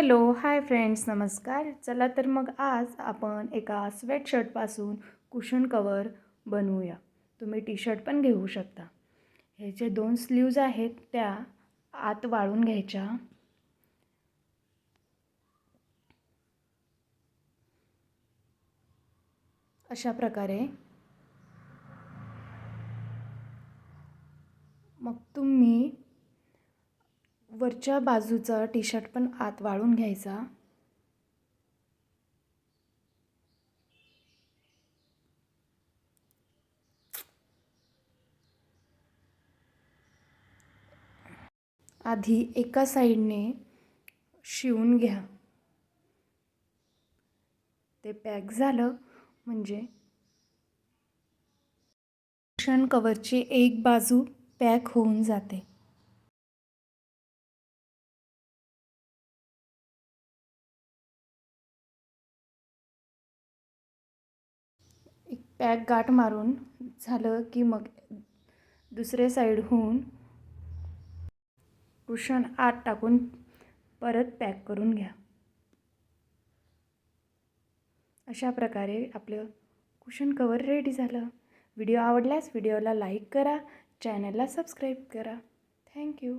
Hello hi friends नमस्कार. चला तर मग आज आपण एका स्वेटशर्टपासून कुशन कवर बनवूया. तुम्ही टी शर्ट पण घेऊ शकता. हे जे दोन स्लीव्ज आहेत त्या आत वाळून घ्यायच्या. अशा प्रकारे. मग तुम्ही वरच्या बाजूचा टी शर्ट पण आत वाळून घ्यायचा. आधी एका साईडने शिवून घ्या. ते पॅक झालं म्हणजे कवरची एक बाजू पॅक होऊन जाते. पॅक गाठ मारून झालं की मग दुसरे साईडहून कुशन आत टाकून परत पॅक करून घ्या. अशा प्रकारे आपलं कुशन कवर रेडी झालं. व्हिडिओ आवडल्यास व्हिडिओला लाईक करा चॅनलला सबस्क्राईब करा. थँक्यू